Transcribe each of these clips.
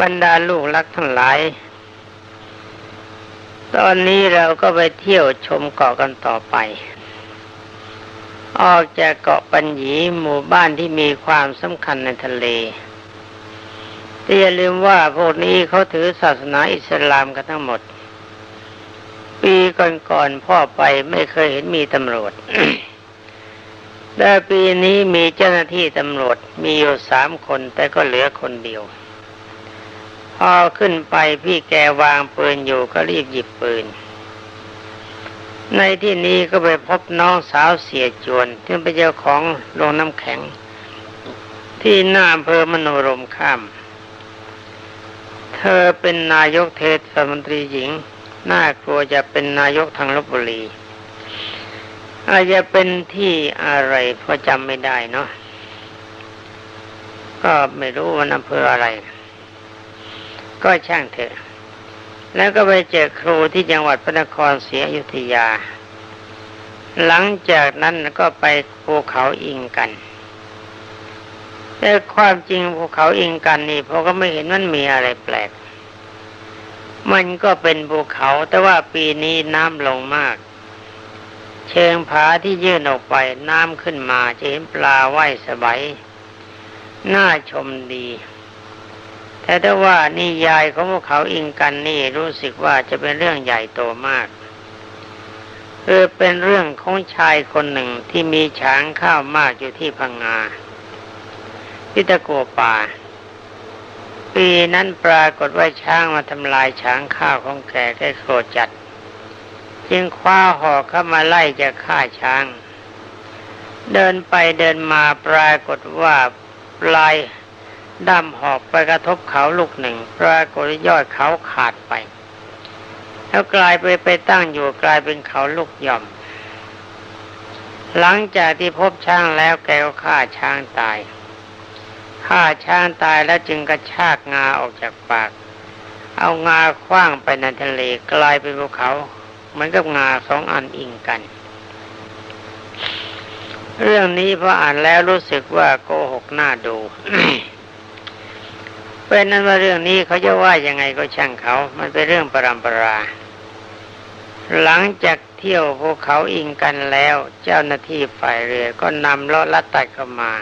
บรรดาลูกรักทั้งหลาย ตอนนี้เราก็ไปเที่ยวชมเกาะกันต่อไป ออกจากเกาะปัญญีหมู่บ้านที่มีความสำคัญในทะเลแต่อย่าลืมว่าพวกนี้เขาถือศาสนาอิสลามกันทั้งหมด ปีก่อนๆพ่อไปไม่เคยเห็นมีตำรวจ แต่ปีนี้มีเจ้าหน้าที่ตำรวจมีอยู่สามคนแต่ก็เหลือคนเดียว พอขึ้นไปพี่แกวางปืนอยู่ก็รีบหยิบปืน ในที่นี้ก็ไปพบน้องสาวเสียจวนที่เป็นเจ้าของโรงน้ำแข็ง ที่หน้าอำเภอมโนรมข้าม เธอเป็นนายกเทศมนตรีหญิง น่ากลัวจะเป็นนายกทางลบบุรีอาจจะเป็นที่อะไรเพราะจำไม่ได้เนาะก็ไม่รู้ว่าอำเภออะไร ก็ช่างเถอะ แล้วก็ไปเจอครูที่จังหวัดพระนครศรีอยุธยา หลังจากนั้นก็ไปภูเขาอิงกัน แต่ความจริงภูเขาอิงกันนี่พอก็ไม่เห็นมันมีอะไรแปลก มันก็เป็นภูเขาแต่ว่าปีนี้น้ำลงมากเชิงผาที่ยื่นออกไปน้ำขึ้นมาจะเห็นปลาว่ายสบายน่าชมดี แต่ถ้าว่านิยายของพวกเขาอิงกันนี่รู้สึกว่าจะเป็นเรื่องใหญ่โตมากคือเป็นเรื่องของชายคนหนึ่งที่มีช้างข้าวมากอยู่ที่พังงาพิตะโกป่า ปีนั้นปรากฏว่าช้างมาทำลายช้างข้าวของแกแกโกรธจัด จึงคว้าหอกเข้ามาไล่จะฆ่าช้าง เดินไปเดินมาปรากฏว่าปลาย ด้ามหอกไปกระทบเขาลูกหนึ่งปรากฏยอดเขาขาดไป แล้วกลายไปไปตั้งอยู่กลายเป็นเขาลูกหย่อม หลังจากที่พบช้างแล้วแกก็ฆ่าช้างตายฆ่าช้างตายแล้วจึงกระชากงาออกจากปาก เอางาคว้างไปในทะเลกลายเป็นภูเขาเหมือนกับงาสองอันอิงกัน เรื่องนี้พออ่านแล้วรู้สึกว่าโกหกหน้าดู เป็นนั้นว่าเรื่องนี้เขาจะว่ายังไงก็ช่างเขา มันเป็นเรื่องปรำปรา หลังจากเที่ยวภูเขาอิงกันแล้ว เจ้าหน้าที่ฝ่ายเรือก็นำลอดลัดตัดเข้ามา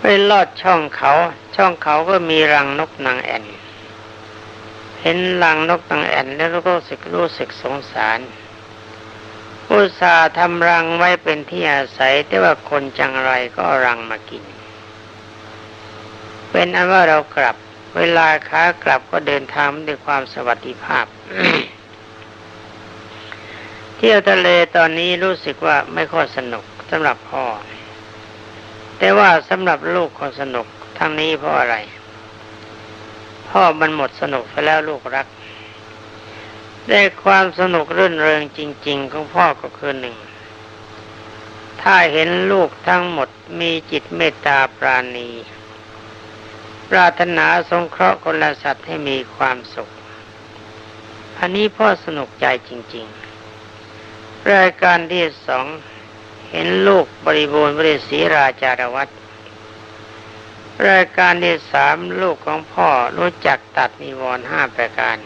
ไปลอดช่องเขา ช่องเขาก็มีรังนกนางแอ่น เห็นรังนกนางแอ่นแล้วก็รู้สึกรู้สึกสงสารอุตส่าห์ทำรังไว้เป็นที่อาศัย แต่ว่าคนจังไรก็รังมากิน เป็นอันว่าเรากลับ เวลาขากลับก็เดินทางด้วยความสวัสดิภาพ เที่ยวทะเลตอนนี้รู้สึกว่าไม่ค่อยสนุกสำหรับพ่อ แต่ว่าสำหรับลูกก็สนุกทั้งนี้เพราะอะไร พ่อมันหมดสนุกไปแล้วลูกรักได้ความสนุกรื่นเริงจริง ๆ ของพ่อก็คือหนึ่ง ถ้าเห็นลูกทั้งหมดมีจิตเมตตาปราณี ปรารถนาสงเคราะห์คนละสัตว์ให้มีความสุข อันนี้พ่อสนุกใจจริง ๆ รายการที่สองเห็นลูกบริบูรณ์บริสีราจารวัตรรายการที่สามลูกของพ่อรู้จักตัดนิวรณ์ห้าประการ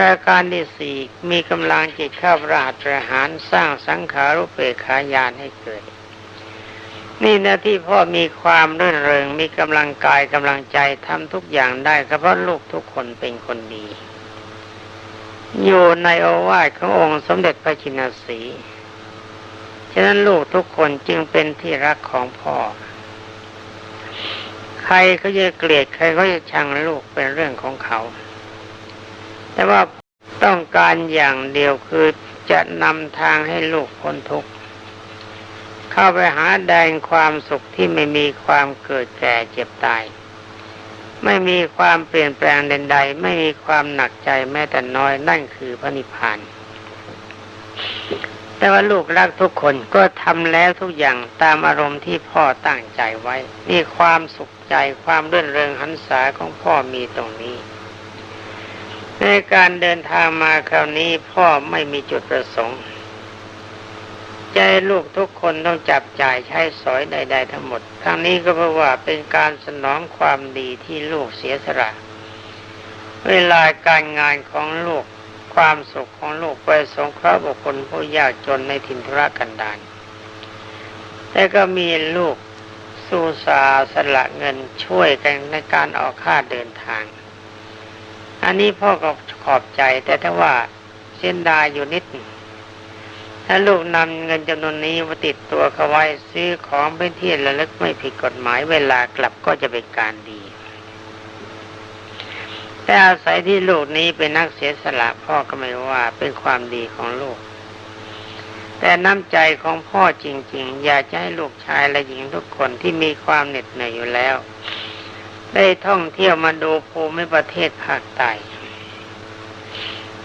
รายการที่สี่มีกำลังจิตเข้าประหัตประหารสร้างสังขารุเปขายานให้เกิด นี่นะที่พ่อมีความรื่นเริงมีกำลังกายกำลังใจทำทุกอย่างได้ก็เพราะลูกทุกคนเป็นคนดี อยู่ในโอวาทขององค์สมเด็จพระจินสีฉะนั้นลูกทุกคนจึงเป็นที่รักของพ่อ ใครเขาจะเกลียดใครเขาจะชังลูกเป็นเรื่องของเขา แต่ว่าต้องการอย่างเดียวคือจะนำทางให้ลูกพ้นทุกข์ เข้าไปหาแดนความสุขที่ไม่มีความเกิดแก่เจ็บตาย ไม่มีความเปลี่ยนแปลงใดๆไม่มีความหนักใจแม้แต่น้อยนั่นคือพระนิพพานแต่ว่าลูกรักทุกคนก็ทำแล้วทุกอย่างตามอารมณ์ที่พ่อตั้งใจไว้ นี่ความสุขใจความเรื่นเริงหันษาของพ่อมีตรงนี้ ในการเดินทางมาคราวนี้พ่อไม่มีจุดประสงค์ ใจลูกทุกคนต้องจับจ่ายใช้สอยใด ๆ ทั้งหมด ทั้งนี้ก็เพราะว่าเป็นการสนองความดีที่ลูกเสียสละ เวลาการงานของลูกความสุขของลูกไปสงเคราะห์บุคคลผู้ยากจนในถิ่นธุรกันดารแต่ก็มีลูกสู้สาสละเงินช่วยกันในการออกค่าเดินทาง อันนี้พ่อก็ขอบใจแต่ถ้าว่าเส้นดายอยู่นิดหนึ่ง ถ้าลูกนำเงินจำนวนนี้มาติดตัวเขาไว้ซื้อของเป็นที่ระลึกไม่ผิดกฎหมายเวลากลับก็จะเป็นการดี แต่อาศัยที่ลูกนี้เป็นนักเสียสละพ่อก็ไม่ว่าเป็นความดีของลูก แต่น้ำใจของพ่อจริง ๆ อยากจะให้ลูกชายและหญิงทุกคนที่มีความเหน็ดเหนื่อยอยู่แล้ว ได้ท่องเที่ยวมาดูภูมิประเทศภาคใต้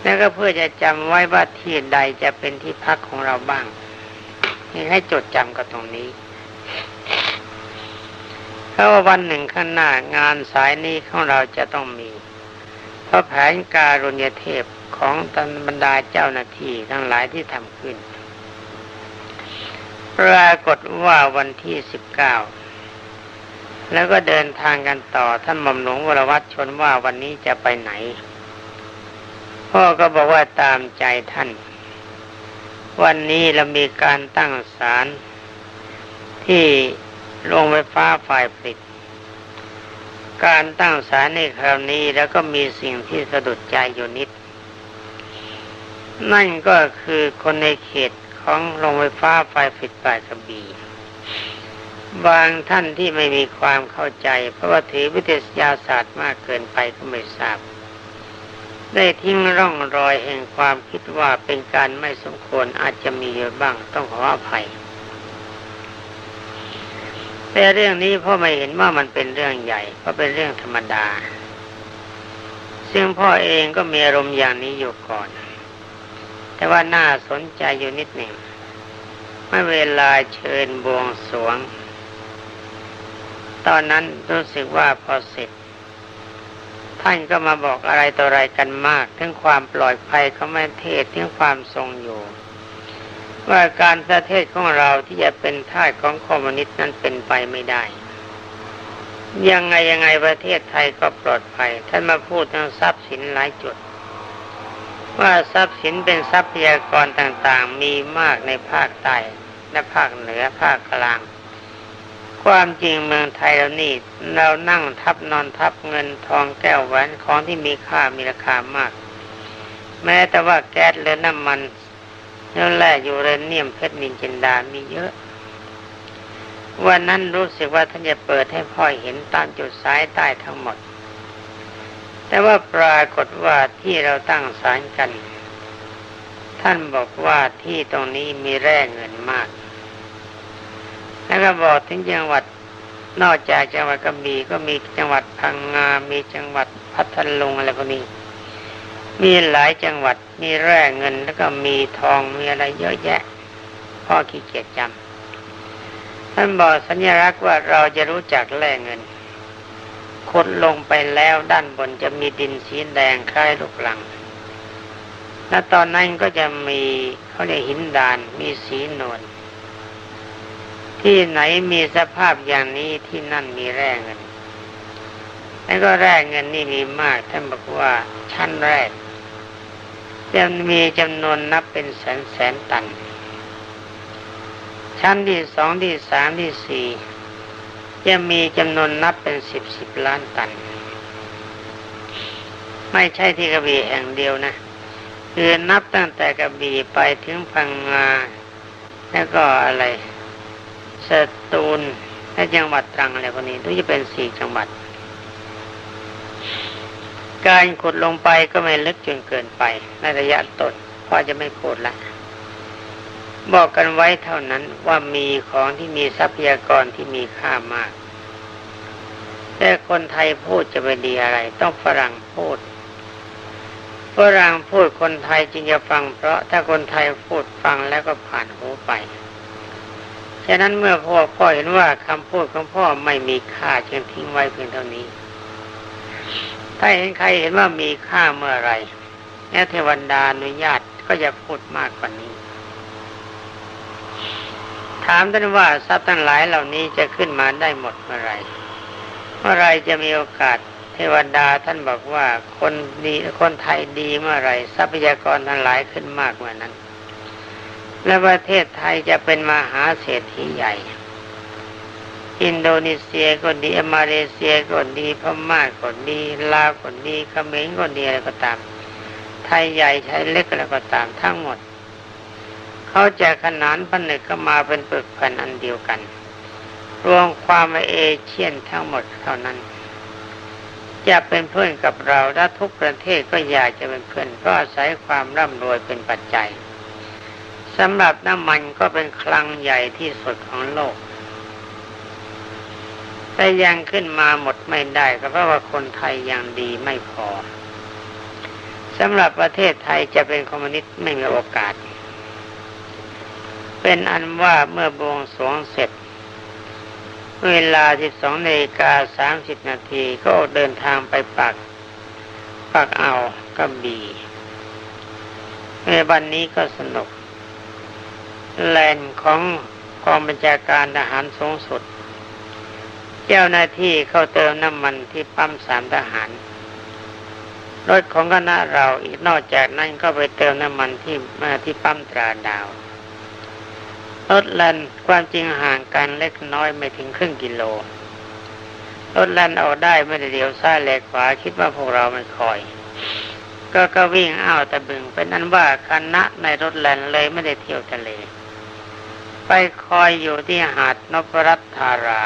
แล้วก็เพื่อจะจำไว้ว่าที่ใดจะเป็นที่พักของเราบ้างให้จดจำกับตรงนี้เพราะว่าวันหนึ่งข้างหน้างานสายนี้ของเราจะต้องมี เพราะแผนการุญยเทพของตันบรรดาเจ้าหน้าที่ทั้งหลายที่ทำขึ้นปรากฏว่าวันที่สิบเก้าแล้วก็เดินทางกันต่อท่านหม่อมหลวงวรวัตรชนว่าวันนี้จะไปไหน พ่อก็บอกว่าตามใจท่าน วันนี้เรามีการตั้งศาลที่โรงไฟฟ้าฝ่ายผลิต การตั้งศาลในคราวนี้แล้วก็มีสิ่งที่สะดุดใจอยู่นิด นั่นก็คือคนในเขตของโรงไฟฟ้าฝ่ายผลิตป่ายกระบี่บางท่านที่ไม่มีความเข้าใจ เพราะว่าถือวิทยาศาสตร์มากเกินไปก็ไม่ทราบ ได้ทิ้งร่องรอยแห่งความคิดว่าเป็นการไม่สมควรอาจจะมีอยู่บ้างต้องขออภัย แต่เรื่องนี้พ่อไม่เห็นว่ามันเป็นเรื่องใหญ่เพราะเป็นเรื่องธรรมดา ซึ่งพ่อเองก็มีอารมณ์อย่างนี้อยู่ก่อน แต่ว่าน่าสนใจอยู่นิดหนึ่งเมื่อเวลาเชิญบวงสวง ตอนนั้นรู้สึกว่าพอเสร็จ ท่านก็มาบอกอะไรต่ออะไรกันมาก ถึงความปลอดภัยของประเทศถึงความทรงอยู่ ว่าการประเทศของเราที่จะเป็นท่าของคอมมิวนิสต์นั้นเป็นไปไม่ได้ ยังไงยังไงประเทศไทยก็ปลอดภัย ท่านมาพูดถึงทรัพย์สินหลายจุด ว่าทรัพย์สินเป็นทรัพยากรต่างๆ มีมากในภาคใต้และภาคเหนือภาคกลาง ความจริงเมืองไทยเรานี่เรานั่งทับนอนทับเงินทองแก้วแหวนของที่มีค่ามีราคามาก แม้แต่ว่าแก๊สหรือน้ำมันเนื้อแร่ยูเรเนียมเพชรนินจินดามีเยอะ วันนั้นรู้สึกว่าท่านจะเปิดให้พ่อเห็นตามจุดสายใต้ทั้งหมด แต่ว่าปรากฏว่าที่เราตั้งศาลกัน ท่านบอกว่าที่ตรงนี้มีแร่เงินมาก แล้วก็บอกถึงจังหวัดนอกจากจังหวัดกระบี่ก็มีจังหวัดพังงา มีจังหวัดพัทลุงอะไรพวกนี้ มีหลายจังหวัด มีแร่เงิน แล้วก็มีทอง มีอะไรเยอะแยะ พ่อขี้เกียจจำ ท่านบอกสัญลักษณ์ว่าเราจะรู้จักแร่เงินขุดลงไปแล้วด้านบนจะมีดินสีแดงคล้ายลูกหลัง และตอนนั้นก็จะมีเขาเรียกหินดาน มีสีนวล ที่ไหนมีสภาพอย่างนี้ที่นั่นมีแร่เงินแล้วก็แร่เงินนี่มีมาก ท่านบอกว่าชั้นแรกจะมีจำนวนนับเป็นแสนแสนตัน ชั้นที่สองที่สามที่สี่จะมีจำนวนนับเป็นสิบสิบล้านตัน ไม่ใช่ที่กระบี่แห่งเดียวนะคือนับตั้งแต่กระบี่ไปถึงพังงาแล้วก็อะไร สตูลและจังหวัดตรังอะไรพวกนี้ทุกจะเป็นสี่จังหวัด การขุดลงไปก็ไม่ลึกจนเกินไปในระยะต้นพ่อจะไม่พูดละ บอกกันไว้เท่านั้นว่ามีของที่มีทรัพยากรที่มีค่ามาก แต่คนไทยพูดจะไปดีอะไร ต้องฝรั่งพูดฝรั่งพูดคนไทยจึงจะฟัง เพราะถ้าคนไทยพูดฟังแล้วก็ผ่านหูไป ฉะนั้นเมื่อพ่อพ่อเห็นว่าคำพูดของพ่อไม่มีค่าจึงทิ้งไว้เพียงเท่านี้ ถ้าเห็นใครเห็นว่ามีค่าเมื่อไรแม้เทวันดาอนุญาตก็จะพูดมากกว่านี้ ถามท่านว่าทรัพย์ทั้งหลายเหล่านี้จะขึ้นมาได้หมดเมื่อไรเมื่อไรจะมีโอกาสเทวดาท่านบอกว่าคนดีคนไทยดีเมื่อไรทรัพยากรทั้งหลายขึ้นมากเมื่อนั้น และประเทศไทยจะเป็นมหาเศรษฐีใหญ่ อินโดนีเซียก็ดีมาเลเซียก็ดีพม่าก็ดีลาวก็ดีเขมรก็ดีอะไรก็ตาม ไทยใหญ่ไทยเล็กอะไรก็ตามทั้งหมด เขาจะขนานผนึกก็มาเป็นปึกแผ่นอันเดียวกัน รวมความเอเชียนทั้งหมดเท่านั้น จะเป็นเพื่อนกับเราและทุกประเทศก็อยากจะเป็นเพื่อนเพราะอาศัยความร่ำรวยเป็นปัจจัย สำหรับน้ำมันก็เป็นคลังใหญ่ที่สุดของโลก แต่ยังขึ้นมาหมดไม่ได้ก็เพราะว่าคนไทยยังดีไม่พอสำหรับประเทศไทยจะเป็นคอมมิวนิสต์ไม่มีโอกาส เป็นอันว่าเมื่อบวงสวงเสร็จ เวลา 12นาฬิกา30 นาทีก็เดินทางไปปักปักเอากระบี่ในวันนี้ก็สนุก แลนด์ของกองบัญชาการทหารสูงสุด เจ้าหน้าที่เข้าเติมน้ำมันที่ปั๊มสามทหาร รถของคณะเราอีกนอกจากนั้นก็ไปเติมน้ำมันที่มาที่ปั๊มตราดาวรถแลนความจริงห่างกันเล็กน้อยไม่ถึงครึ่งกิโลรถแลนออกได้ไม่ได้เดียวซ้ายแลกขวาคิดว่าพวกเราไม่คอย ก็ก็วิ่งอ้าวตะบึงเป็นนั้นว่าคณะในรถแลนเลยไม่ได้เที่ยวทะเล ไปคอยอยู่ที่หาดนพรัตธารา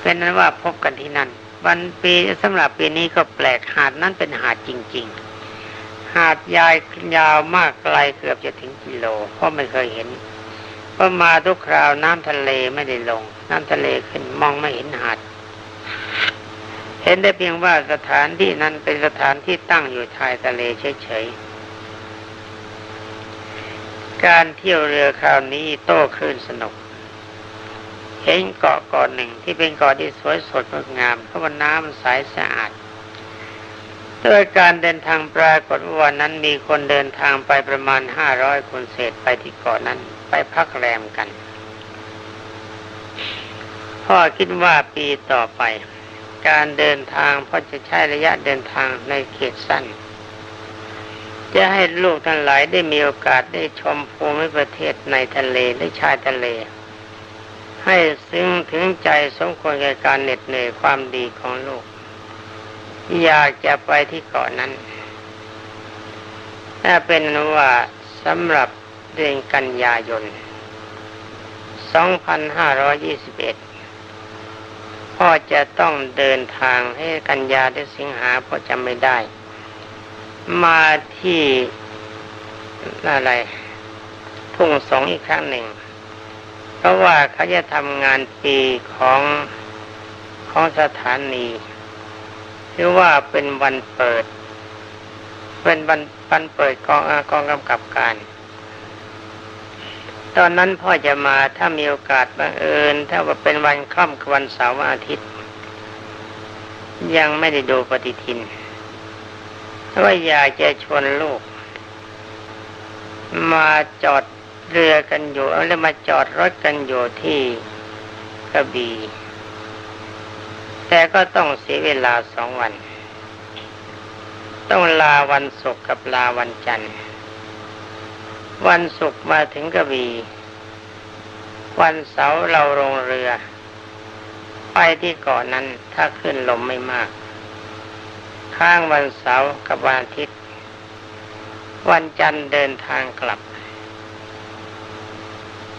เป็นนั้นว่าพบกันที่นั่น วันปีสำหรับปีนี้ก็แปลกหาดนั้นเป็นหาดจริง ๆ หาดยายยาวมากไกลเกือบจะถึงกิโล เพราะไม่เคยเห็นเพราะมาทุกคราวน้ำทะเลไม่ได้ลง น้ำทะเลขึ้นมองไม่เห็นหาด เห็นได้เพียงว่าสถานที่นั้นเป็นสถานที่ตั้งอยู่ชายทะเลเฉยๆ การเที่ยวเรือคราวนี้โต้คลื่นสนุก เห็นเกาะเกาะหนึ่งที่เป็นเกาะที่สวยสดงดงามเพราะว่าน้ำใสสะอาดโดยการเดินทางปรากฏว่าวันนั้นมีคนเดินทางไปประมาณห้าร้อยคนเศษไปที่เกาะนั้น ไปพักแรมกัน พ่อคิดว่าปีต่อไป การเดินทางพ่อจะใช้ระยะเดินทางในเขตสั้น จะให้ลูกทั้งหลายได้มีโอกาสได้ชมภูมิประเทศในทะเลและชายทะเล ให้ซึ้งถึงใจสมควรแก่การเหน็ดเหนื่อยความดีของลูก อยากจะไปที่เกาะนั้นถ้าเป็นว่าสำหรับเดือนกันยายน 2521 พ่อจะต้องเดินทางให้กันยาได้สิงหาพ่อจำไม่ได้ มาที่อะไรทุ่งสงอีกครั้งหนึ่ง เพราะว่าเขาจะทำงานปีของของสถานีหรือว่าเป็นวันเปิด เป็นวันวันเปิดกองกองกำกับการ ตอนนั้นพ่อจะมาถ้ามีโอกาสบังเอิญถ้าว่าเป็นวันค่ำวันเสาร์วันอาทิตย์ ยังไม่ได้ดูปฏิทิน ว่าอยากจะชวนลูก มาจอดเรือกันอยู่แล้วมาจอดรถกันอยู่ที่กระบี่แต่ก็ต้องเสียเวลาสองวัน ต้องลาวันศุกร์กับลาวันจันทร์ วันศุกร์มาถึงกระบี่วันเสาร์เราลงเรือ ไปที่เกาะนนั้นถ้าขึ้นลมไม่มาก ข้างวันเสาร์กับวันอาทิตย์ วันจันทร์เดินทางกลับ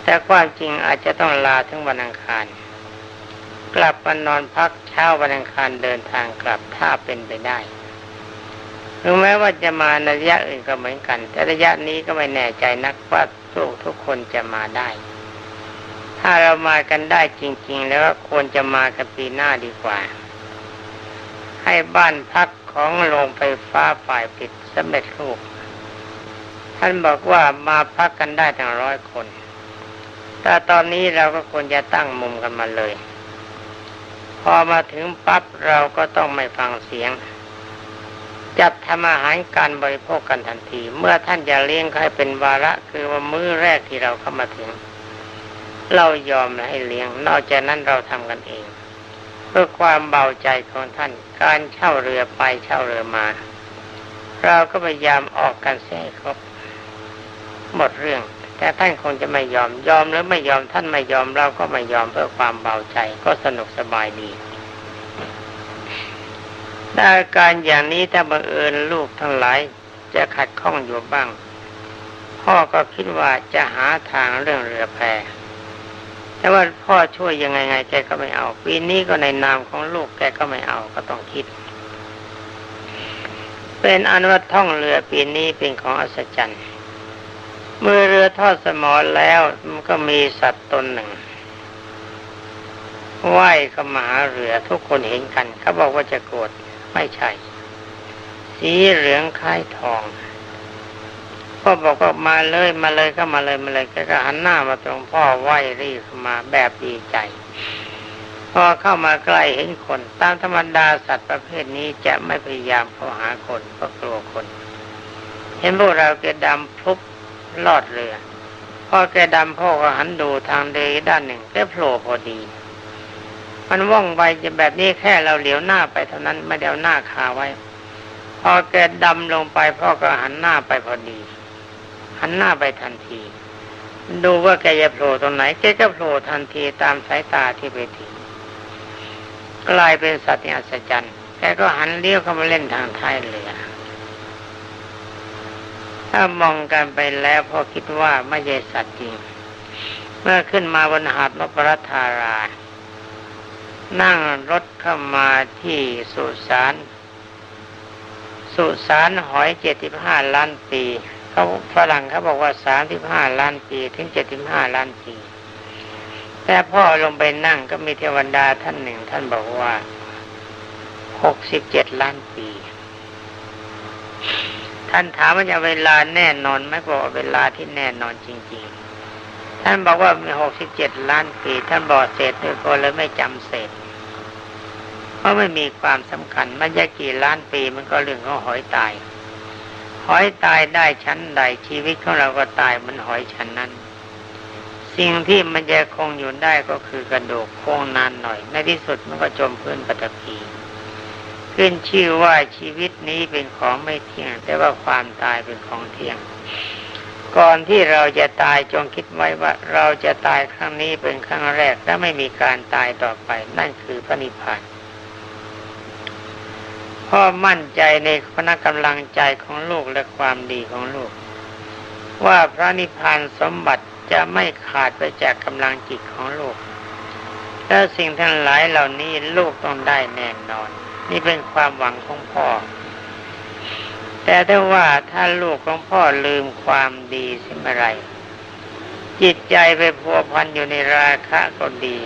แต่ความจริงอาจจะต้องลาถึงวันอังคาร กลับมานอนพักเช้าวันอังคารเดินทางกลับถ้าเป็นไปได้ถึงแม้ว่าจะมาในระยะอื่นก็เหมือนกัน แต่ระยะนี้ก็ไม่แน่ใจนักว่าลูกทุกคนจะมาได้ ถ้าเรามากันได้จริง ๆ แล้วควรจะมากันปีหน้าดีกว่า ให้บ้านพัก ของโรงไฟฟ้าฝ่ายปิดสำเร็จรูป ท่านบอกว่ามาพักกันได้ทั้งร้อยคน แต่ตอนนี้เราก็ควรจะตั้งมุมกันมาเลย พอมาถึงปั๊บเราก็ต้องไม่ฟังเสียง จัดทำอาหารการบริโภคกันทันที เมื่อท่านจะเลี้ยงใครเป็นวาระคือว่ามื้อแรกที่เราเข้ามาถึง เรายอมให้เลี้ยง นอกจากนั้นเราทำกันเอง เพื่อความเบาใจของท่าน การเช่าเรือไปเช่าเรือมา เราก็พยายามออกกันเสียครบหมดเรื่อง แต่ท่านคงจะไม่ยอมยอมหรือไม่ยอมท่านไม่ยอมเราก็ไม่ยอมเพื่อความเบาใจก็สนุกสบายดีถ้าอาการอย่างนี้ถ้าบังเอิญลูกทั้งหลายจะขัดข้องอยู่บ้าง พ่อก็คิดว่าจะหาทางเรื่องเรือแพแต่ว่าพ่อช่วยยังไงไงแกก็ไม่เอา ปีนี้ก็ในนามของลูกแกก็ไม่เอาก็ต้อง คิด เป็นอนว่าท่องเรือปีนี้เป็นของอัศจรรย์ เมื่อเรือทอดสมอแล้วมันก็มีสัตว์ตนหนึ่งว่ายเข้ามาเรือทุกคนเห็นกันเขาบอกว่าจะโกรธไม่ใช่ สีเหลืองคล้ายทองพ่อบอกว่ามาเลยมาเลยก็มาเลยมาเลยก็หันหน้ามาตรงพ่อไหวรีบมาแบบดีใจ พอเข้ามาใกล้เห็นคน ตามธรรมดาสัตว์ประเภทนี้จะไม่พยายามเข้าหาคนเพราะกลัวคน เห็นพวกเราแกดำพุบลอดเรือพอแกดำพ่อก็หันดูทางเดยด้านหนึ่งแกโผล่พอดี มันว่องไวจะแบบนี้แค่เราเหลียวหน้าไปเท่านั้นไม่เดียวหน้าคาไว้ พอแกดำลงไปพ่อก็หันหน้าไปพอดี หันหน้าไปทันที ดูว่าแกจะโผล่ตรงไหนแกก็โผล่ทันทีตามสายตาที่ไปถึง กลายเป็นสัตว์อัศจรรย์แกก็หันเลี้ยวเข้ามาเล่นทางท้ายเรือ ถ้ามองกันไปแล้วพอคิดว่าไม่ใช่สัตว์จริง เมื่อขึ้นมาบนหาดนพรัตารา นั่งรถเข้ามาที่สุสานสุสานหอยเจ็ดสิบห้าล้านปี เขาฝรั่งเขาบอกว่าสามสิบห้าล้านปี ถึงเจ็ดสิบห้าล้านปี แต่พ่อลงไปนั่งก็มีเทวดาท่านหนึ่ง ท่านบอกว่าหกสิบเจ็ดล้านปี ท่านถามว่าจะเวลาแน่นอนไหมบอกเวลาที่แน่นอนจริง ๆ ท่านบอกว่ามีหกสิบเจ็ดล้านปี ท่านบอกเศษด้วยพอเลยไม่จำเศษเพราะไม่มีความสำคัญมันจะกี่ล้านปีมันก็เรื่องของหอยตาย หอยตายได้ชั้นใดชีวิตของเราก็ตายมันหอยชั้นนั้น สิ่งที่มันจะคงอยู่ได้ก็คือกระดูกคงนานหน่อย ในที่สุดมันก็จมพื้นปฐพีขึ้นชื่อว่าชีวิตนี้เป็นของไม่เที่ยง แต่ว่าความตายเป็นของเที่ยง ก่อนที่เราจะตายจงคิดไว้ว่า เราจะตายครั้งนี้เป็นครั้งแรกและไม่มีการตายต่อไป นั่นคือพระนิพพานพ่อมั่นใจในพนักกำลังใจของลูกและความดีของลูก ว่าพระนิพพานสมบัติ จะไม่ขาดไปจากกำลังจิตของลูก และสิ่งทั้งหลายเหล่านี้ลูกต้องได้แน่นอน นี่เป็นความหวังของพ่อ แต่ถ้าว่าถ้าลูกของพ่อลืมความดีสิเมื่ไร จิตใจไปพัวพันอยู่ในราคะก็ดี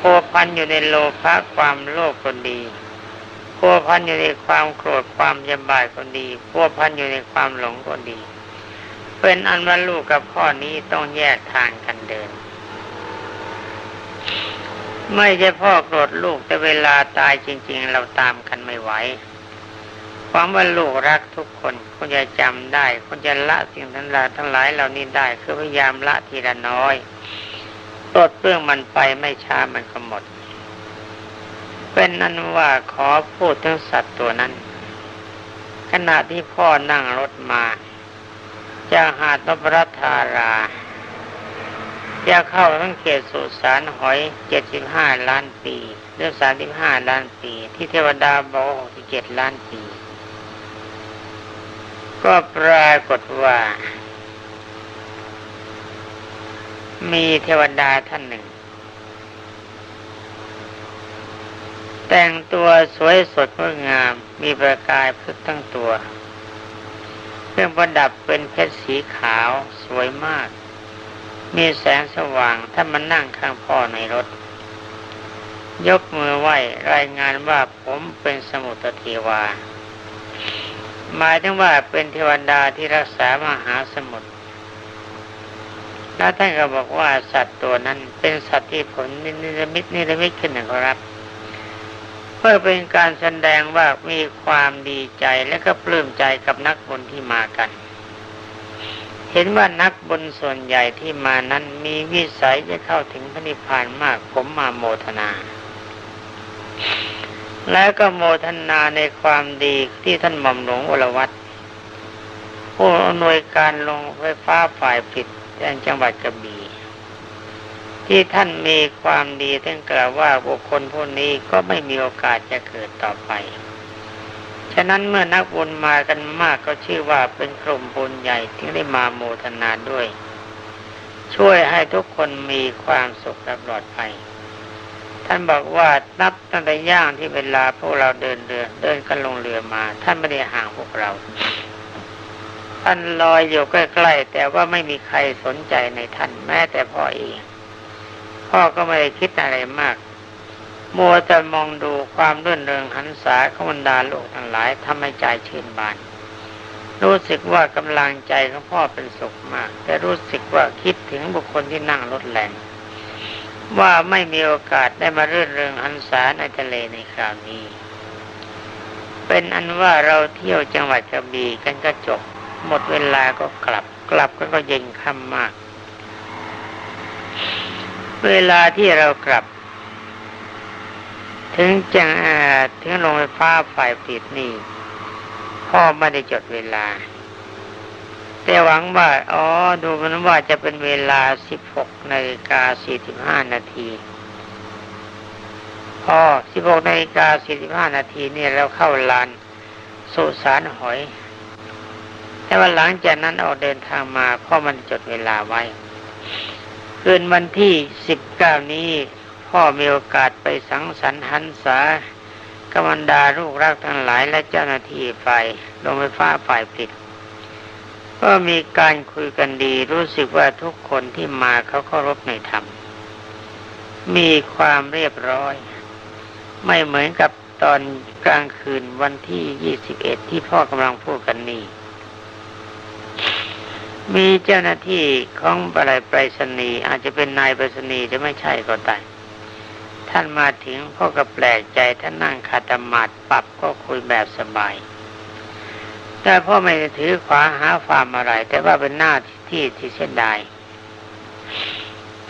พัวพันอยู่ในโลภะความโลภก็ดีพัวพันอยู่ในความโกรธความยำบายก็ดีพัวพันอยู่ในความหลงก็ดี เป็นอันว่าลูกกับพ่อนี้ต้องแยกทางกันเดิน ไม่ใช่พ่อโกรธลูกแต่เวลาตายจริง ๆ เราตามกันไม่ไหวความว่าลูกรักทุกคนคุณจะจำได้คุณจะละสิ่งทั้งหลายทั้งหลายเหล่านี้ได้ คือพยายามละทีละน้อยตดเปื้องมันไปไม่ช้ามันก็หมด เป็นนั้นว่าขอพูดถึงสัตว์ตัวนั้น ขณะที่พ่อนั่งรถมา จากหาดนพรัตาราจะเข้าทั้งเขตสุสานหอยเจ็ดสิบห้าล้านปีหรือสามสิบห้าล้านปี ที่เทวดาบอกหกสิบเจ็ดล้านปี ก็ปรากฏว่า มีเทวดาท่านหนึ่ง แต่งตัวสวยสดงดงามมีประกายพึกทั้งตัว รื่องประดับเป็นเพชรสีขาวสวยมาก มีแสงสว่างถ้ามันนั่งข้างพ่อในรถ ยกมือไหว้รายงานว่าผมเป็นสมุทรเทวา หมายถึงว่าเป็นเทวดาที่รักษามหาสมุทรแล้วท่านก็บอกว่าสัตว์ตัวนั้นเป็นสัตว์ที่ผลนิรมิตนิรมิตขึ้นนะครับ เพื่อเป็นการแสดงว่ามีความดีใจและก็ปลื้มใจกับนักบุญที่มากัน เห็นว่านักบุญส่วนใหญ่ที่มานั้นมีวิสัยจะเข้าถึงพระนิพพานมากผมมาโมทนา แล้วก็โมทนาในความดีที่ท่านหม่อมหลวงวรวัตรผู้อำนวยการลงไฟฟ้าฝ่ายผลิตแห่งจังหวัดกระบี่ ที่ท่านมีความดีท่านกล่าวว่าบุคคลผู้นี้ก็ไม่มีโอกาสจะเกิดต่อไป ฉะนั้นเมื่อนักบุญมากันมากก็ชื่อว่าเป็นกลุ่มบุญใหญ่ที่ได้มาโมทนาด้วย ช่วยให้ทุกคนมีความสุขและปลอดภัยท่านบอกว่านับตั้งแต่ย่างที่เวลาพวกเราเดินเรือเดินกันลงเรือมา ท่านไม่ได้ห่างพวกเรา ท่านลอยอยู่ใกล้ๆแต่ว่าไม่มีใครสนใจในท่านแม้แต่พ่อเอง พ่อก็ไม่ได้คิดอะไรมาก มัวแต่มองดูความรื่นเริงหันษาของบรรดาโลกทั้งหลายทำให้ใจชื่นบาน รู้สึกว่ากำลังใจของพ่อเป็นสุขมาก แต่รู้สึกว่าคิดถึงบุคคลที่นั่งรถแล่นว่าไม่มีโอกาสได้มารื่นเริงหันษาในทะเลในคราวนี้ เป็นอันว่าเราเที่ยวจังหวัดกระบี่กันก็จบ หมดเวลาก็กลับ กลับกันก็เย็นค่ำมาก เวลาที่เรากลับ ถึงจังอาถึงโรงไฟฟ้าฝ่ายผลิตนี่ พ่อไม่ได้จดเวลา แต่หวังว่า อ๋อ ดูมันว่าจะเป็นเวลา16นาฬิกา45นาทีพอ16นาฬิกา45นาทีนี่เราเข้าลานสุสานหอย แต่ว่าหลังจากนั้นออกเดินทางมาพ่อมันจดเวลาไว้ คืนวันที่19นี้ พ่อมีโอกาสไปสังสรรค์หันษากำมันดาลูกรักทั้งหลายและเจ้าหน้าที่ฝ่ายโรงไฟฟ้าฝ่ายผลิตก็มีการคุยกันดีรู้สึกว่าทุกคนที่มาเขาเคารพในธรรม มีความเรียบร้อย ไม่เหมือนกับตอนกลางคืนวันที่21ที่พ่อกำลังพูดกันนี่ มีเจ้าหน้าที่ของอะไรไปรษณีย์อาจจะเป็นนายไปรษณีย์จะไม่ใช่ก็ตามท่านมาถึงพ่อก็แปลกใจท่านนั่งคาตมาดปรับก็คุยแบบสบาย แต่พ่อไม่ได้ถือขวาหาความอะไร แต่ว่าเป็นหน้าที่ที่เสียดาย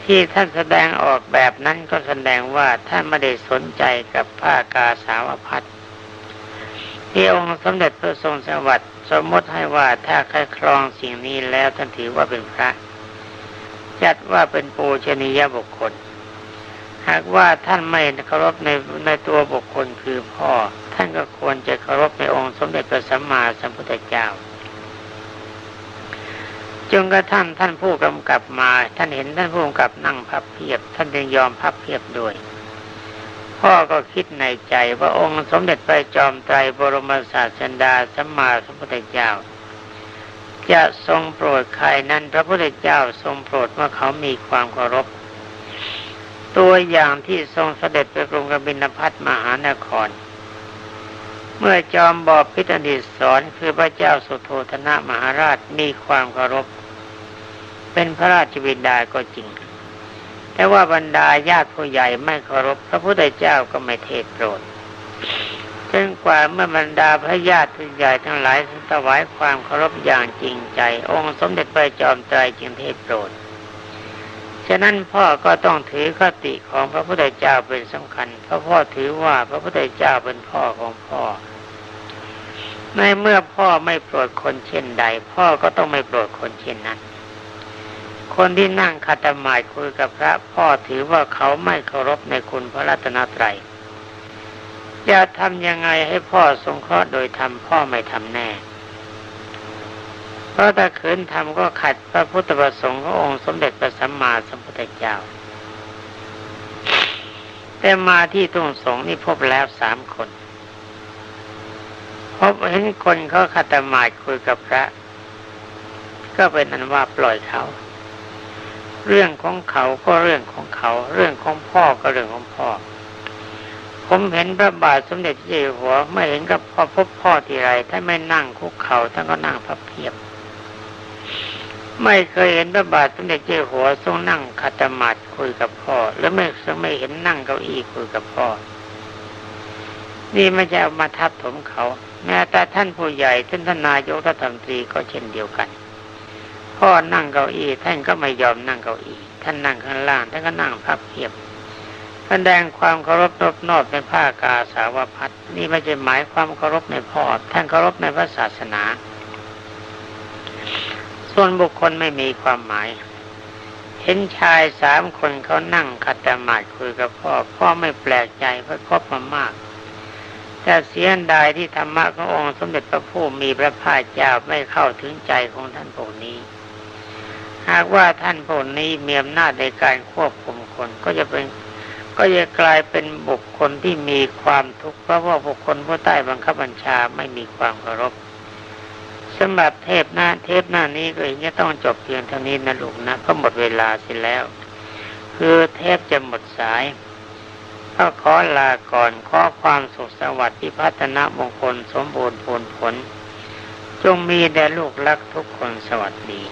ที่ท่านแสดงออกแบบนั้นก็แสดงว่าท่านไม่ได้สนใจกับผ้ากาสาวพัดที่องค์สมเด็จพระทรงสวัสดิ์ สมมติให้ว่าถ้าใครครองสิ่งนี้แล้วท่านถือว่าเป็นพระ จัดว่าเป็นปูชนียบุคคล หากว่าท่านไม่เคารพในในตัวบุคคลคือพ่อ ท่านก็ควรจะเคารพในองค์สมเด็จพระสัมมาสัมพุทธเจ้าจนกระทั่งท่านผู้กำกับมา ท่านเห็นท่านผู้กำกับนั่งพับเพียบ ท่านจึงยอมพับเพียบด้วย พ่อก็คิดในใจว่าองค์สมเด็จพระจอมไตรบรมศาสดาสัมมาสัมพุทธเจ้า จะทรงโปรดใครนั้นพระพุทธเจ้าทรงโปรดเมื่อเขามีความเคารพ ตัวอย่างที่ทรงเสด็จไปกรุงกบินพัทมหานคร เมื่อจอมบอบพิธดิสอนคือพระเจ้าสุโธธนะมหาราชมีความเคารพ เป็นพระราชบิดาก็จริง แต่ว่าบรรดาญาติผู้ใหญ่ไม่เคารพ พระพุทธเจ้าก็ไม่เทศโปรดจนกว่าเมื่อบรรดาพระญาติผู้ใหญ่ทั้งหลายถวายความเคารพอย่างจริงใจ องค์สมเด็จพระจอมไตรจึงเทศโปรดฉะนั้นพ่อก็ต้องถือคติของพระพุทธเจ้าเป็นสำคัญเพราะพ่อถือว่าพระพุทธเจ้าเป็นพ่อของพ่อ ในเมื่อพ่อไม่โปรดคนเช่นใด พ่อก็ต้องไม่โปรดคนเช่นนั้น คนที่นั่งคัตมายคุยกับพระพ่อถือว่าเขาไม่เคารพในคุณพระรัตนตรัยจะทำยังไงให้พ่อสงเคราะห์โดยทำพ่อไม่ทำแน่ เพราะถ้าขืนทำก็ขัดพระพุทธประสงค์ขององค์สมเด็จพระสัมมาสัมพุทธเจ้า แต่มาที่ทุ่งสงนี่พบแล้วสามคน พบเห็นคนเขาขัตมายคุยกับพระ ก็เป็นอันว่าปล่อยเขา เรื่องของเขาก็เรื่องของเขา เรื่องของพ่อก็เรื่องของพ่อ ผมเห็นพระบาทสมเด็จเจ้าอยู่หัวไม่เห็นกับพ่อพบพ่อทีไรถ้าไม่นั่งคุกเข่าท่านก็นั่งพับเพียบ ไม่เคยเห็นพระบาทสมเด็จเจ้าอยู่หัวทรงนั่งคัตมาดคุยกับพ่อ แล้วไม่ไม่เห็นนั่งเก้าอี้คุยกับพ่อ นี่ไม่ใช่เอามาทับถมเขาแม้แต่ท่านผู้ใหญ่ท่านทานนายกรัฐมนตรีก็เช่นเดียวกัน พ่อนั่งเก้าอี้ท่านก็ไม่ยอมนั่งเก้าอี้ท่านนั่งข้างล่างท่านก็นั่งพับเพียบแสดงความเคารพนอบนอบในผ้ากาสาวพัดนี่ไม่ใช่หมายความเคารพในพ่อท่านเคารพในพระศาสนา ส่วนบุคคลไม่มีความหมาย เห็นชายสามคนเขานั่งคัตมาดคุยกับพ่อ พ่อไม่แปลกใจเพราะพบมามากแต่เสียดายที่ธรรมะขององค์สมเด็จพระผู้มีพระภาคเจ้าไม่เข้าถึงใจของท่านผู้นี้ หากว่าท่านผู้นี้มีอำนาจในการควบคุมคนก็จะเป็นก็จะกลายเป็นบุคคลที่มีความทุกข์เพราะว่าบุคคลผู้ใต้บังคับบัญชาไม่มีความเคารพสำหรับเทปหน้าเทปหน้านี้ก็ยังจะต้องจบเพียงเท่านี้นะลูกนะเพราะหมดเวลาสิแล้ว คือเทปจะหมดสายก็ขอลาก่อนขอความสุขสวัสดิ์พิพัฒนมงคลสมบูรณ์ผลผล จงมีแด่ลูกรักทุกคนสวัสดี